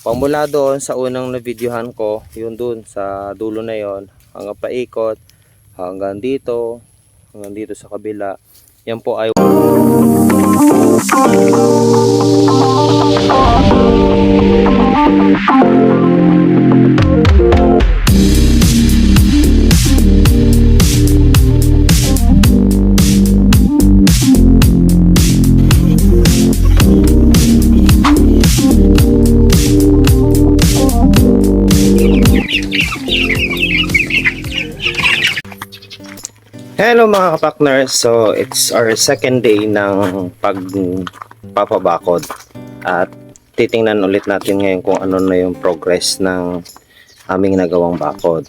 Pamula doon sa unang na-videohan ko, yun doon sa dulo na yon hanggang paikot, hanggang dito, hanggang dito sa kabila. Yan po ay Hello mga kapakners, so it's our second day ng pagpapabakod at titingnan ulit natin ngayon kung ano na yung progress ng aming nagawang bakod.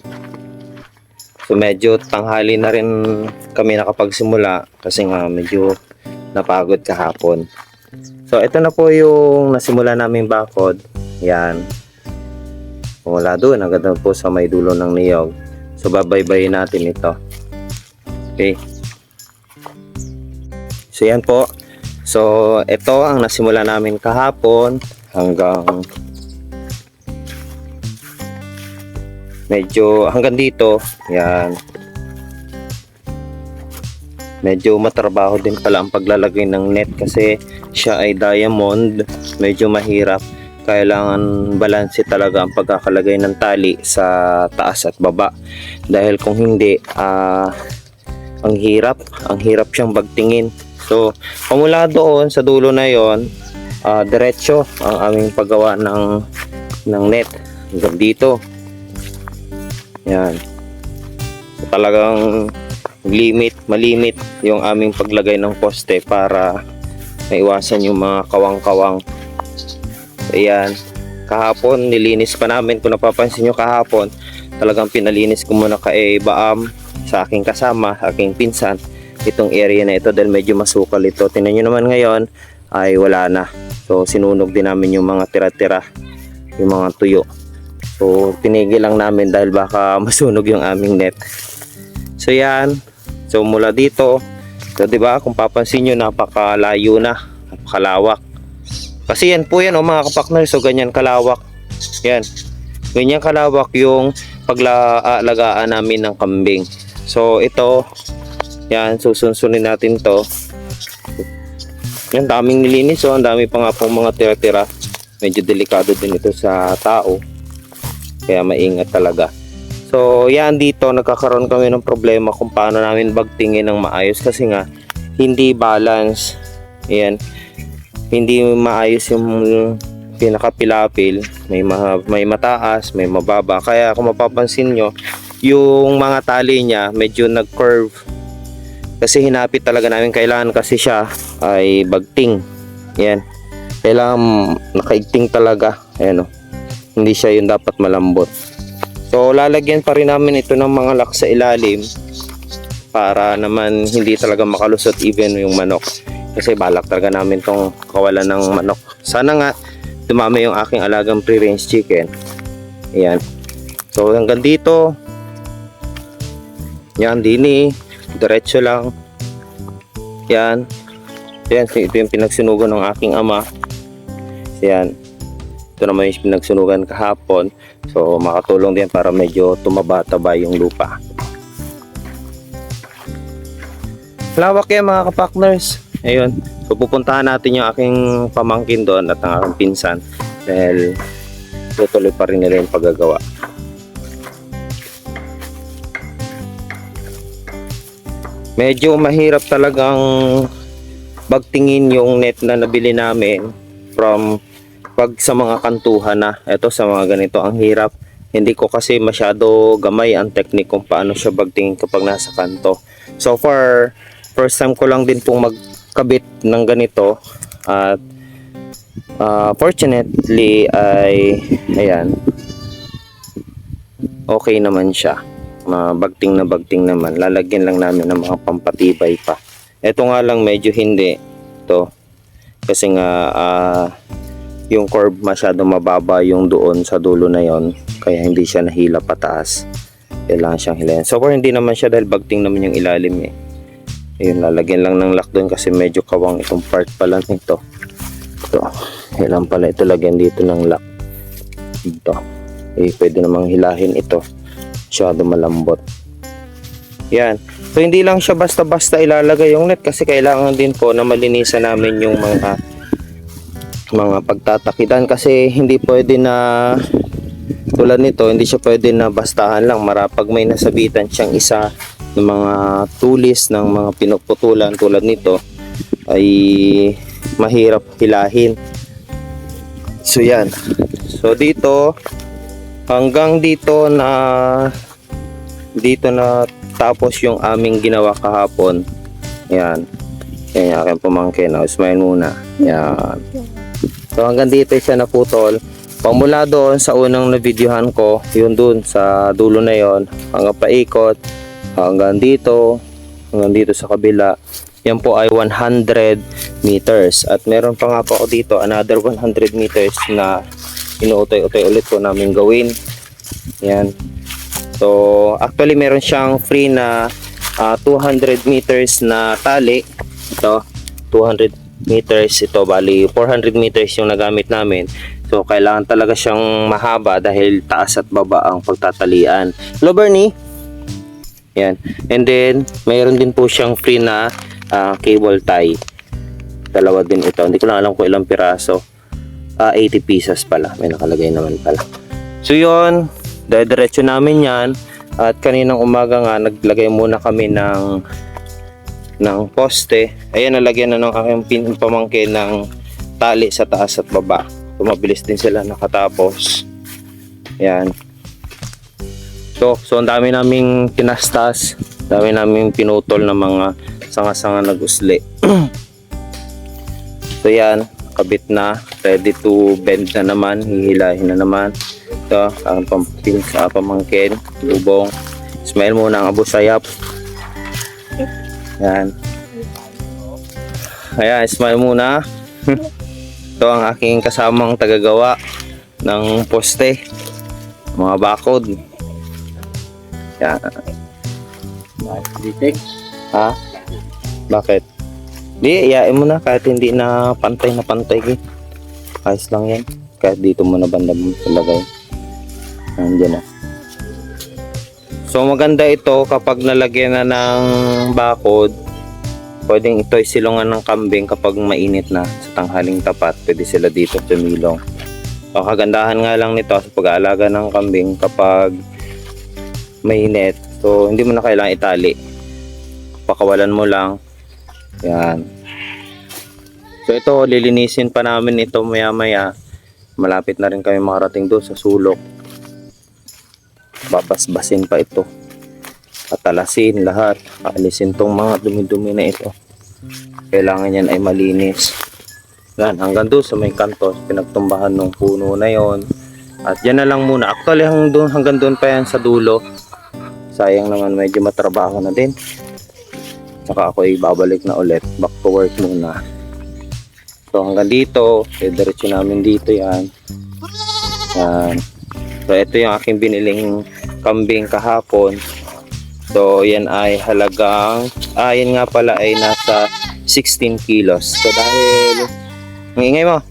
So medyo tanghali na rin kami nakapagsimula kasi nga medyo napagod kahapon. So ito na po yung nasimula naming bakod. Yan. Mula doon, agad na po sa may dulo ng niyog. So babaybayin natin ito. Okay. So yan po. So ito ang nasimula namin kahapon hanggang medyo hanggang dito. Yan. Medyo matrabaho din pala ang paglalagay ng net kasi siya ay diamond. Medyo mahirap. Kailangan balanse talaga ang pagkakalagay ng tali sa taas at baba. Dahil kung hindi, ah ang hirap, ang hirap siyang bagtingin. So, pamula doon sa dulo na 'yon, ah diretso ang aming paggawa ng ng net hanggang dito. Yan. So, talagang limit, malimit yung aming paglagay ng poste para maiwasan yung mga kawang-kawang. Ayan. Kahapon, nilinis pa namin. Kung napapansin nyo kahapon, talagang pinalinis ko muna kay Baam sa aking kasama, aking pinsan, itong area na ito dahil medyo masukal ito. Tingnan nyo naman ngayon ay wala na. So sinunog din namin yung mga tira-tira, yung mga tuyo. So tinigil lang namin dahil baka masunog yung aming net. So yan. So mula dito, so 'di ba kung papansin nyo napakalayo na, napakalawak. Kasi yan po yan oh, mga kapakner, so ganyan kalawak. Yan. Ganyan kalawak yung paglaalagaan namin ng kambing. So ito, yan, susunsunin natin to. Yan, daming nilinis oh, ang dami pa nga pong mga tira-tira. Medyo delikado din ito sa tao. Kaya maingat talaga. So yan dito, nagkakaroon kami ng problema kung paano namin bagtingin ng maayos kasi nga hindi balance. Yan. Hindi maayos yung pinakapilapil. May, ma- may mataas, may mababa. Kaya kung mapapansin nyo, yung mga tali niya medyo nag-curve. Kasi hinapit talaga namin. Kailangan kasi siya ay bagting. Yan. Kailangan nakaigting talaga. Ayan o hindi siya yung dapat malambot. So lalagyan pa rin namin ito ng mga lock sa ilalim para naman hindi talaga makalusot even yung manok. Kasi balak talaga namin tong kawalan ng manok. Sana nga dumami yung aking alagang pre-range chicken. Ayan. So hanggang dito yan, dini. Diretso lang. Yan. Yan, ito yung pinagsunugan ng aking ama. Yan. Ito naman yung pinagsunugan kahapon. So, makatulong din para medyo tumaba-taba yung lupa. Lawak yan mga kapakners. Ayun. So, pupuntahan natin yung aking pamangkin doon at ang aking pinsan. Dahil tutuloy pa rin nila yung paggagawa. Medyo mahirap talagang bagtingin yung net na nabili namin from pag sa mga kantuhan na. Ito sa mga ganito ang hirap. Hindi ko kasi masyado gamay ang technique kung paano siya bagtingin kapag nasa kanto. So far first time ko lang din pong magkabit ng ganito at uh, fortunately ay ayan. Okay naman siya bagting na bagting naman lalagyan lang namin ng mga pampatibay pa. Ito nga lang medyo hindi to. Kasi nga ah, yung curve masyado mababa yung doon sa dulo na yon kaya hindi siya nahila pataas. Kailangan siyang hilayan so far hindi naman siya dahil bagting naman yung ilalim eh. Ayun lalagyan lang ng lock doon kasi medyo kawang itong part pala nito. Ito kailangan pala ito lagyan dito ng lock. Dito. Eh, pwede namang hilahin ito. Masyado malambot. Yan. So, hindi lang siya basta-basta ilalagay yung net kasi kailangan din po na malinisan namin yung mga mga pagtatakidan kasi hindi pwede na tulad nito, hindi siya pwede na bastahan lang. Marapag may nasabitan siyang isa ng mga tulis ng mga pinuputulan tulad nito ay mahirap hilahin. So yan. So dito hanggang dito na dito na tapos yung aming ginawa kahapon. Yan. Yan yung aking pamangkin. Oh, smile muna. Yan. So hanggang dito siya naputol. Pamula doon sa unang na-videohan ko, yun doon sa dulo na yon hanggang paikot, hanggang dito, hanggang dito sa kabila. Yan po ay 100 meters. At meron pa nga po ako dito, another 100 meters na inuutoy-utoy ulit po namin gawin. Yan. So, actually meron siyang free na ah, 200 meters na tali. Ito, 200 meters. Ito bali 400 meters yung nagamit namin. So kailangan talaga siyang mahaba dahil taas at baba ang pagtatalian. Hello Bernie? Yan. And then mayroon din po siyang free na ah, cable tie. Dalawa din ito. Hindi ko lang alam kung ilang piraso Ah, 80 pieces pala may nakalagay naman pala so yun diretso namin yan at kaninang umaga nga naglagay muna kami ng ng poste. Ayan, nalagyan na ng aking pin- pamangkin ng tali sa taas at baba. So, mabilis din sila nakatapos. Ayan. So, so ang dami naming tinastas. Dami naming pinutol ng mga sanga-sanga na gusli. so, yan. Kabit na. Ready to bend na naman. Hihilahin na naman. Ito, ang pampin sa pamangkin. Lubong. Smile muna ang abusayap. Yan. Ayan, smile muna. Ito ang aking kasamang tagagawa ng poste. Mga bakod. Yan. Ha? Bakit? Di, iyain mo na kahit hindi na pantay na pantay. Eh. Ayos lang yan. Kahit dito mo na banda mo ilagay. Nandiyan na. So maganda ito kapag nalagyan na ng bakod, pwedeng ito silungan ng kambing kapag mainit na sa tanghaling tapat, pwede sila dito tumilong. Ang kagandahan nga lang nito sa pag-aalaga ng kambing kapag mainit, so hindi mo na kailangan itali. Pakawalan mo lang. Yan. So ito, lilinisin pa namin ito maya maya. Malapit na rin kami makarating doon sa sulok. Babasbasin pa ito. Patalasin lahat. Alisin tong mga dumi-dumi na ito. Kailangan yan ay malinis. Yan hanggang doon sa may kanto pinagtumbahan ng puno na yon. At yan na lang muna. Actually hanggang doon, hanggang doon pa yan sa dulo. Sayang naman medyo matrabaho na din saka ako ay babalik na ulit. Back to work muna. So hanggang dito. Eh, diretso namin dito yan. Yan. So ito yung aking biniling kambing kahapon. So yan ay halagang, ah yan nga pala ay nasa 16 kilos. So dahil, ang ingay mo,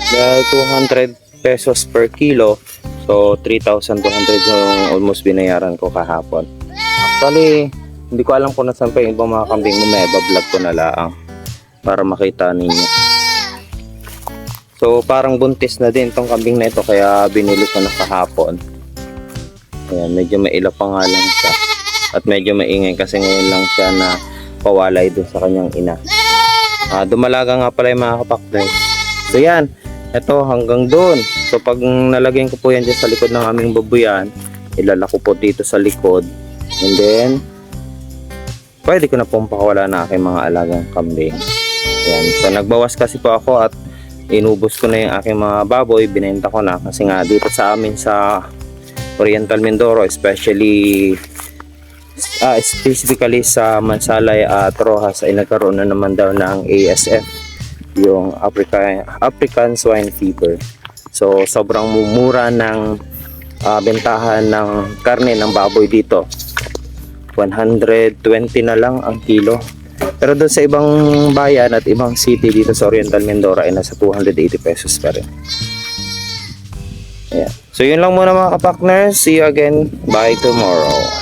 dahil 200 pesos per kilo, so 3,200 yung almost binayaran ko kahapon. Actually, hindi ko alam kung nasan pa yung ibang mga kambing mo, may vlog ko na lang para makita ninyo. So parang buntis na din tong kambing na ito kaya binili ko na kahapon. Ayan, medyo mailap pa nga lang siya. At medyo maingay kasi ngayon lang siya na pawalay doon sa kanyang ina. Ah, dumalaga nga pala yung mga kapakday. So yan, ito hanggang doon. So pag nalagyan ko po yan dyan sa likod ng aming babuyan, ilalako po dito sa likod. And then, pwede ko na pong pakawala na aking mga alagang kambing. Ayan. So nagbawas kasi po ako at inubos ko na yung aking mga baboy, binenta ko na kasi nga dito sa amin sa Oriental Mindoro, especially ah, specifically sa Mansalay at Rojas ay nagkaroon na naman daw ng ASF yung Africa, African Swine Fever. So sobrang mumura ng ah, bentahan ng karne ng baboy dito. 120 na lang ang kilo. Pero doon sa ibang bayan at ibang city dito sa Oriental Mindoro ay nasa 280 pesos pa rin. Ayan. So yun lang muna mga kapakners. See you again by tomorrow.